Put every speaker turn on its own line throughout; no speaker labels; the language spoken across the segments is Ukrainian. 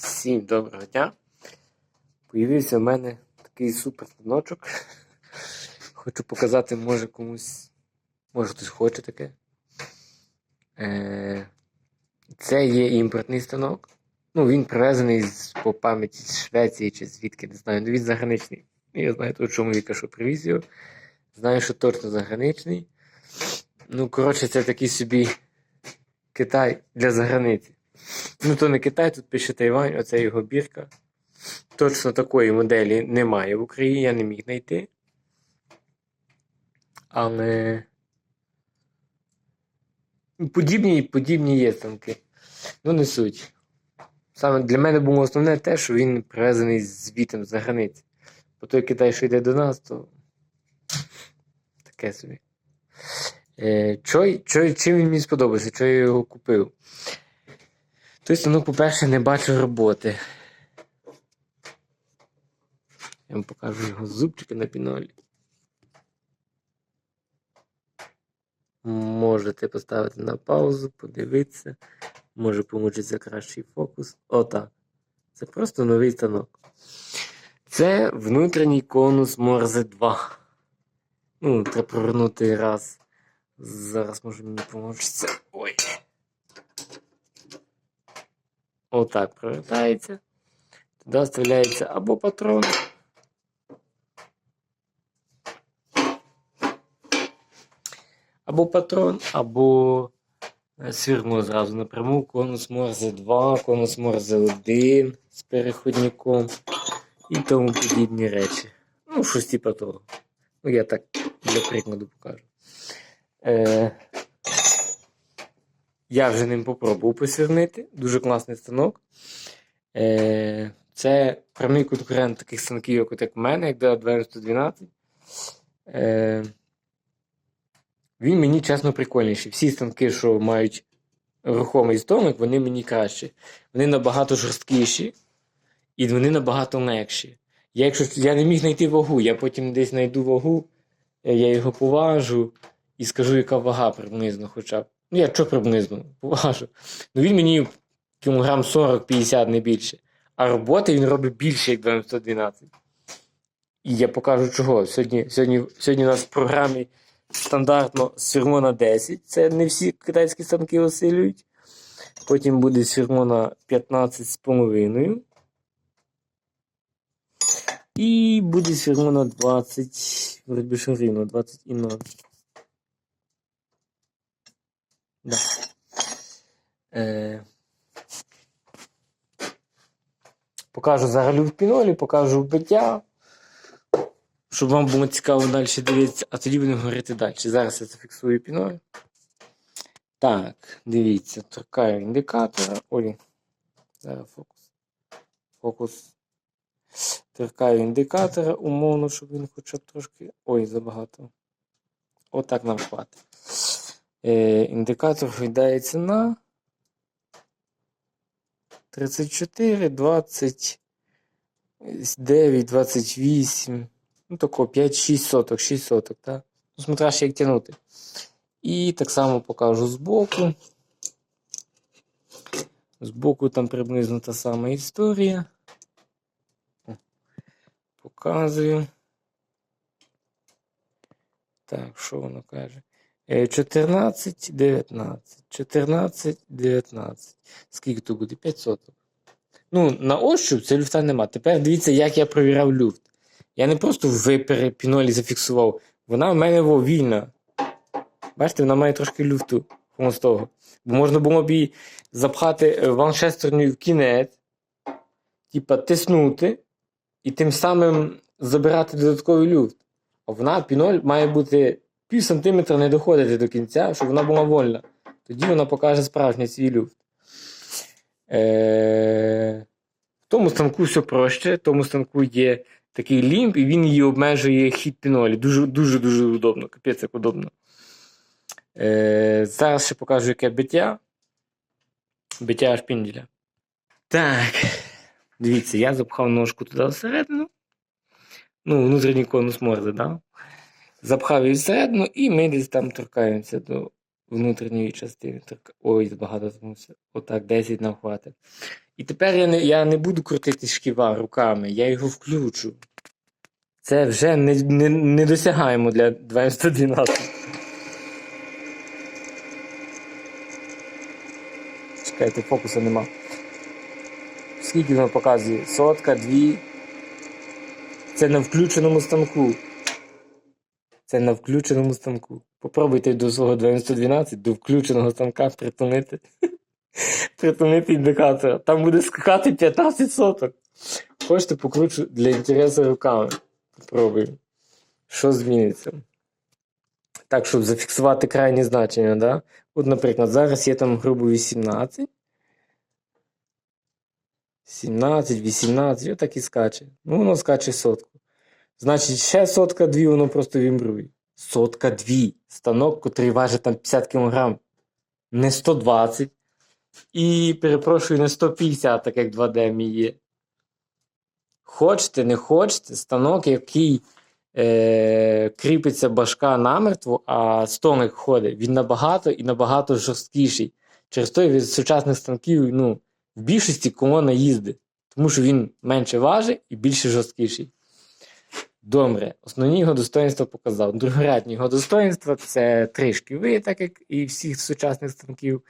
Всім доброго дня. Появився в мене такий супер станочок. Хочу показати, може комусь. Може хтось хоче таке. Е, Це є імпортний станок. Ну, він привезений з, по пам'яті з Швеції чи звідки, не знаю. Ну він заграничний. Я знаю того чоловіка, що привіз його. Знаю, що точно заграничний. Ну, коротше, це такий собі Китай для заграниці. Ну, то не Китай, тут пише Тайвань, оце його бірка. Точно такої моделі немає в Україні, я не міг знайти. Але подібні, подібні є станки. Ну, не суть. Саме для мене було основне те, що він привезений звітом з границі. Бо той Китай, що йде до нас, то таке собі. Е, чой, чой, чим він мені сподобався, чого я його купив? Той станок, по-перше, не бачу роботи. Я вам покажу його зубчики на пінолі. Можете поставити на паузу, подивитися. Може помучиться кращий фокус. Отак. Це просто новий станок. Це внутрішній конус Морзе 2. Ну, треба провернути раз. Зараз може мені помочиться. Ой. Отак провертається. Туди вставляється або патрон. Або патрон, або е, свірну зразу напряму. Конус Морзе 2, конус Морзе 1 з переходником і тому подібні речі. Ну, щось типа того. Ну, я так для прикладу покажу. Е, я вже ним попробував посвірнити. Дуже класний станок. Е, це прямий конкурент таких станків, як в мене, як DA112. Е, він мені чесно прикольніший. Всі станки, що мають рухомий стомик, вони мені кращі. Вони набагато жорсткіші і вони набагато легші. Я, якщо я не міг знайти вагу, я потім десь знайду вагу, е, я його поважу і скажу, яка вага приблизно хоча б. Ну, я що приблизно поважу. Ну він мені кілограм 40-50 не більше. А роботи він робить більше, як 912. І я покажу чого. Сьогодні, сьогодні, сьогодні у нас в програмі стандартно сфірмо на 10. Це не всі китайські станки осилюють. Потім буде сфірмо на 15,5. І буде сфірмо на 20. Вроді що рівно, 20 і 0. Да. Е, покажу взагалі в пінолі, покажу вбиття. Щоб вам було цікаво далі дивитися, а тоді будемо говорити далі. Зараз я зафіксую піноль. Так, дивіться, торкаю індикатора. Ой, зараз фокус. Фокус. Торкаю індикатора, умовно, щоб він хоча б трошки. Ой, забагато. Отак нам хватить. Е, індикатор гойдається на 34, 29, 28. Ну, тако 5-6 соток, 6 соток, так? Ну, смотря ще як тягнути. І так само покажу збоку. Збоку там приблизно та сама історія. Показую. Так, що воно каже? Е, 14, 19. 14, 19. Скільки тут буде? 5 соток. Ну, на ощуп це люфта нема. Тепер дивіться, як я провіряв люфт. Я не просто в пінолі зафіксував. Вона в мене вільна. Бачите, вона має трошки люфту хвостого. Бо можна було б її запхати е, ваншестерною в кінець, типа тиснути, і тим самим забирати додатковий люфт. А вона піноль має бути пів сантиметра не доходити до кінця, щоб вона була вольна. Тоді вона покаже справжній свій люфт. Е... В тому станку все проще, в тому станку є такий лімб, і він її обмежує хід пінолі. Дуже-дуже удобно. Капець як удобно. Е... Зараз ще покажу, яке биття. Биття шпінділя. Так. Дивіться, я запхав ножку туди всередину. Ну, внутрішній конус морди, да? Запхав її всередину, і ми десь там торкаємося до внутрішньої частини. Ой, багато змусив. Отак, 10 навхватив. І тепер я не, я не буду крутити шківа руками, я його включу. Це вже не, не, не досягаємо для 212. Чекайте, фокусу нема. Скільки воно показує? Сотка, дві. Це на включеному станку. Це на включеному станку. Попробуйте до свого 212 до включеного станка притонити. Притонити індикатора. Там буде скакати 15 соток. Хочете покручу для інтересу руками. Попробую. Що зміниться? Так, щоб зафіксувати крайні значення, да? От, наприклад, зараз є там грубо 18. 17, 18, отак і скаче. Ну, воно скаче сотку. Значить, ще сотка дві, воно просто вібрує. Сотка дві. Станок, котрий важить там 50 кг. Не 120. І, перепрошую, не 150, так як 2D мій є. Хочете, не хочете, станок, який е, кріпиться башка намертво, а стоник ходить, він набагато і набагато жорсткіший. Через той від сучасних станків, ну, в більшості колона їздить, тому що він менше важить і більше жорсткіший. Добре, основні його достоинства показав. Другорядні його достоинства це три шківи, так як і всіх сучасних станків.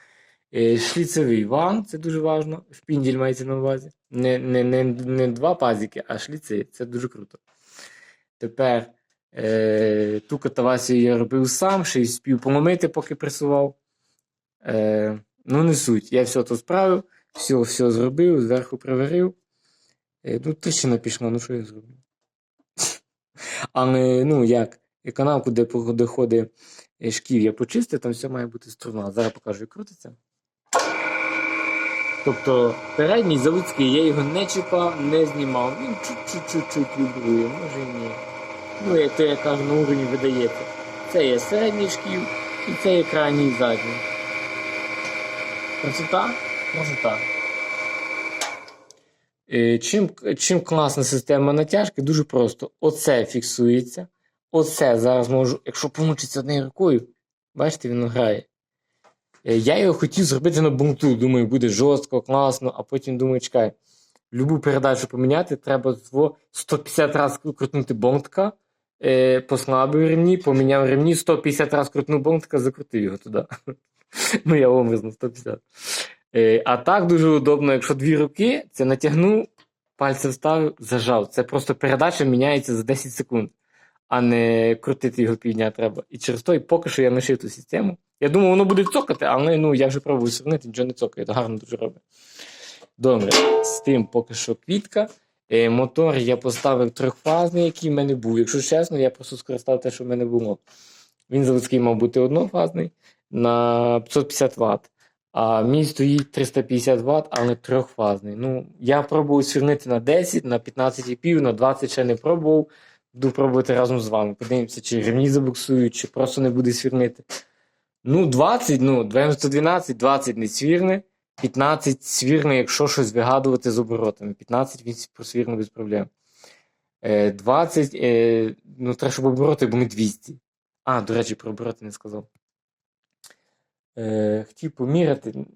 Е, Шліцевий ван, це дуже важливо. Шпінділь мається на увазі. Не, не, не, не два пазики, а шліци. Це дуже круто. Тепер е, ту катавасію я робив сам, ще й спів помомити, поки пресував. Е, ну, не суть. Я все то справив, все, все зробив, зверху приварив. Е, ну, тріщина пішла, ну що я зроблю? Але, ну як, і канавку, де, де е, шків, я почистив, там все має бути струна. Зараз покажу, як крутиться. Тобто передній заводський, я його не чіпав, не знімав. Він чуть-чуть вібрує, може і ні. Ну, як то я кажу, на уровні видається. Це є середній шків і це є крайній задній. Красота? Красота. Е, Чим, чим класна система натяжки, дуже просто. Оце фіксується. Оце зараз можу, якщо помучиться однією рукою, бачите, він грає. Е, Я його хотів зробити на бунту. Думаю, буде жорстко, класно, а потім думаю, чекай, любу передачу поміняти, треба 150 разів крутнути бонтка, е, послабив ремні, поміняв ремні, 150 разів крутнув бонтка, закрутив його туди. Ну, я образно 150. Е, а так дуже удобно, якщо дві руки, це натягнув, пальці вставив, зажав. Це просто передача міняється за 10 секунд, а не крутити його півдня треба. І через той поки що я лишив ту систему. Я думав, воно буде цокати, але ну, я вже пробую свернити, нічого не цокає, то гарно дуже робить. Добре, з тим поки що квітка. Е, мотор я поставив трьохфазний, який в мене був. Якщо чесно, я просто скористав те, що в мене було. Він заводський мав бути однофазний на 550 Вт. А мій стоїть 350 Вт, але трьохфазний. Ну, я пробував свернити на 10, на 15,5, на 20 ще не пробував. Буду пробувати разом з вами. Подивимося, чи рівні забуксують, чи просто не буде свірнити. Ну, 20, ну, 912, 20 не свірне, 15 свірне, якщо щось вигадувати з оборотами. 15 він просвірне без проблем. Е, 20, е, ну, треба, щоб обороти були 200. А, до речі, про обороти не сказав. Е, хотів поміряти.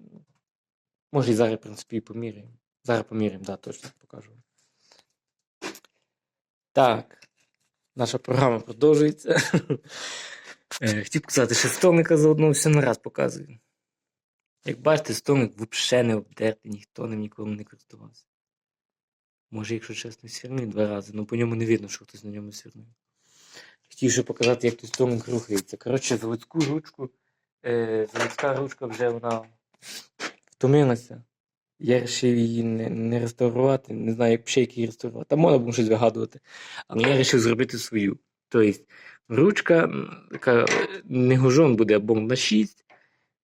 Може, і зараз, в принципі, і поміряємо. Зараз поміряємо, да, точно покажу. Так. Наша програма продовжується. Е, Хотів показати, що столника заодно все на раз показую. Як бачите, столник взагалі не обдертий, ніхто ним ніколи не користувався. Може, якщо чесно, свірний два рази, але по ньому не видно, що хтось на ньому свірнив. Хотів ще показати, як той столник рухається. Коротше, заводську ручку, е, ручка вже вона втомилася. Я вирішив її не, не реставрувати, не знаю, як ще її реставрувати. Там можна було щось вигадувати. Але я вирішив зробити свою. Тобто, ручка, така е, не гужон буде, а бомб на 6,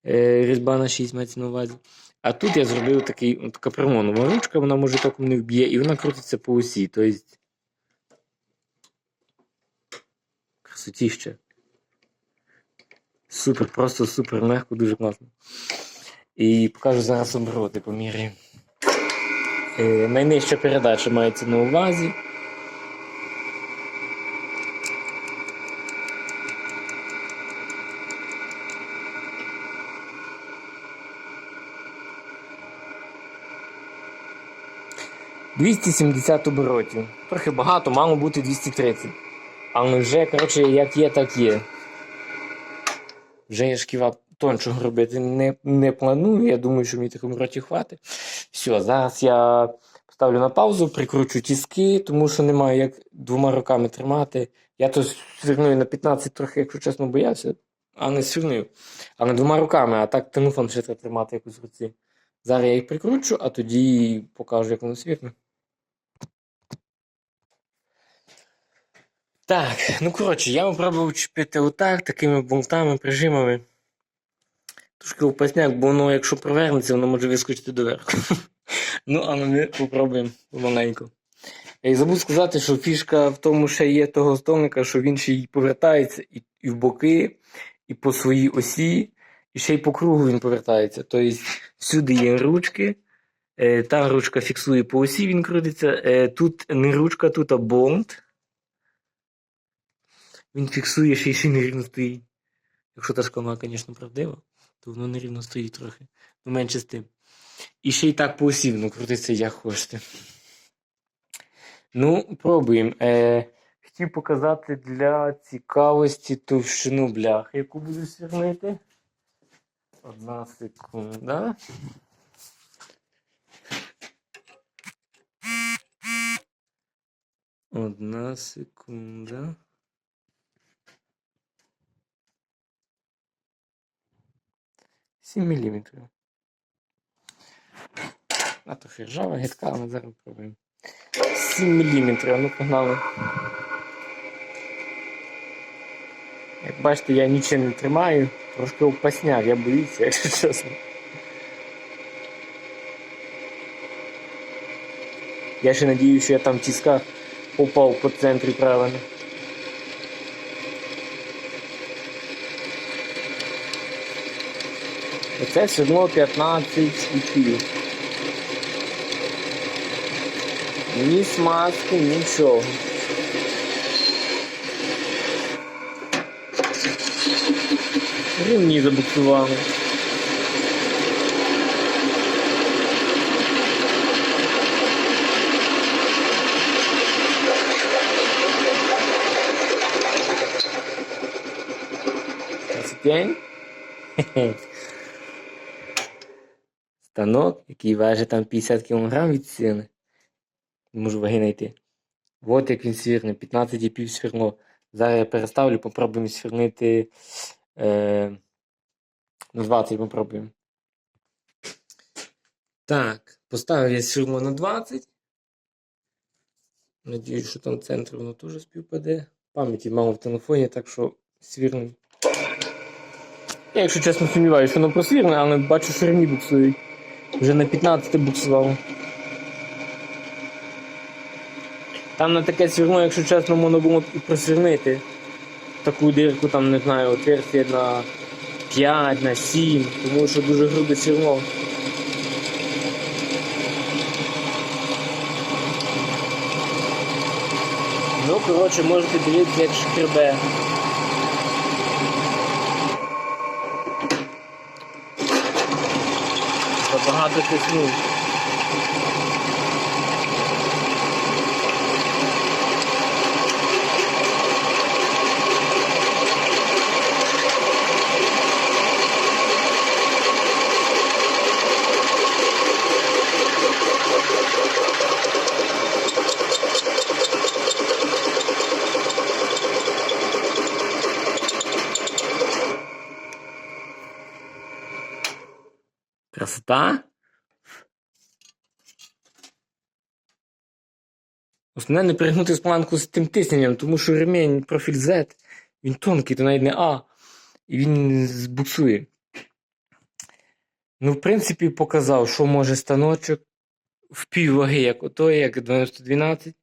е, різьба на 6 мається на увазі. А тут я зробив такий, от така промонова ручка, вона може током не вб'є, і вона крутиться по осі. Тобто, красотіще. Супер, просто супер легко, дуже класно. І покажу зараз обороти по мірі. Е, найнижча передача мається на увазі. «270 оборотів. Трохи багато, мало бути 230. Але вже, коротше, як є, так є. Вже я шківа тончого робити не, не планую. Я думаю, що мені такому роті хватить. Все, зараз я ставлю на паузу, прикручу тіски, тому що немає як двома руками тримати. Я то сверную на 15 трохи, якщо чесно, боявся, а не свернув. Але двома руками, а так телефон ще треба тримати якось в руці. Зараз я їх прикручу, а тоді покажу, як воно світне. Так, ну коротше, я спробував чіпити отак, такими болтами, прижимами. Трошки опасняк, бо воно, якщо провернеться, воно може вискочити доверху. Ну, але ми попробуємо помаленьку. Я забув сказати, що фішка в тому ще є того столника, що він ще й повертається і, і в боки, і по своїй осі, і ще й по кругу він повертається. Тобто всюди є ручки. Е, Та ручка фіксує по осі, він крутиться. Е, Тут не ручка, тут а болт. Він фіксує ще й ще нерівно стоїть. Якщо та шкала, звісно, правдива, то воно нерівно стоїть трохи. Ну, менше з тим. І ще й так по осі воно крутиться, як хочете. Ну, пробуємо. Е, хотів показати для цікавості товщину бляхи, яку буду сверлити. Одна секунда. Одна секунда. Сім міліметрів. А то ржава гидка, але зараз пробуємо. 7 міліметрів, ну погнали. Як бачите, я нічого не тримаю, трошки опасняк, я боюся, якщо чесно. Я ще надію, що я там в тисках попав по центрі правильно. Оце одно 15 і пів. Ні смазки, нічого. Рівні забуксували. Красотень. Станок, який важить там 50 кг від стіни. Не можу ваги знайти. От як він свірне, 15,5 свірло. Зараз я переставлю, попробуємо свірнити е, на 20 попробуємо. Так, поставив я свірло на 20. Надіюсь, що там центр воно теж співпаде. Пам'яті мало в телефоні, так що свірним. Я, якщо чесно, сумніваюся, що воно просвірне, але бачу, що ремні буксують. Вже на 15 буксував. Там на таке свірно, якщо чесно, можна було і просвірнити. Таку дирку, там, не знаю, отверстие на 5, на 7, тому що дуже грубе свірно. Ну, коротше, можете дивитися, як шкребе. Забагато тиснув. Красота. Основне не перегнути планку з тим тисненням, тому що ремінь профіль Z, він тонкий, то навіть не А. І він збуксує. Ну, в принципі, показав, що може станочок в пів ваги, як отой, як 9012.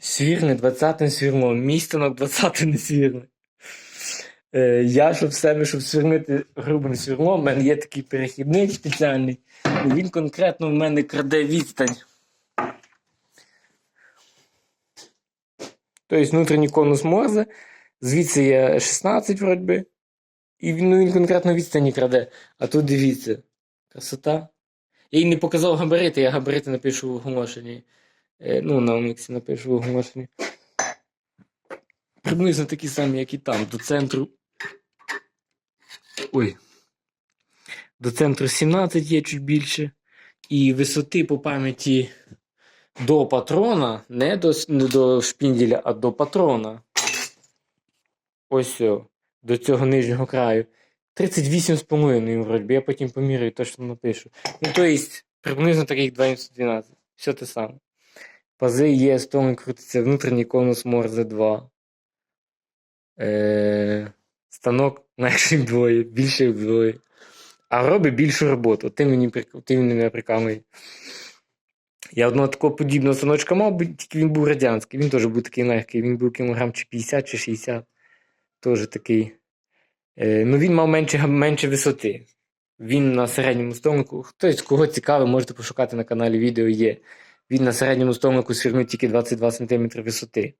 Свірне 20 свірло, мій станок 20 не свірне. Е, я, щоб себе, щоб свірнити грубим свірлом, в мене є такий перехідник спеціальний, і він конкретно в мене краде відстань. Тобто внутрішній конус Морзе, звідси є 16 вроді і він, ну, він конкретно відстані краде. А тут дивіться, красота. Я їй не показав габарити, я габарити напишу в оголошенні. Е, ну, на Оміксі напишу в оголошенні. Приблизно такі самі, як і там. До центру. Ой. До центру 17 є чуть більше. І висоти по пам'яті до патрона, не до, не до шпінділя, а до патрона. Ось до цього нижнього краю. 38,5 вроді, я потім поміряю, точно напишу. Ну, то есть, приблизно таких 212. Все те саме. Пази є, сторони крутиться, внутрішній конус Морзе 2. Е, станок менший вдвоє, більше вдвоє. А робить більшу роботу. Ти мені, ти мене прикамує. Я одного такого подібного станочка мав, тільки він був радянський. Він теж був такий легкий. Він був кілограм чи 50 чи 60. Теж такий. Е, ну, він мав менше, менше висоти. Він на середньому столику. Хтось, кого цікаво, можете пошукати на каналі відео є. Він на середньому столику свернув тільки 22 см висоти.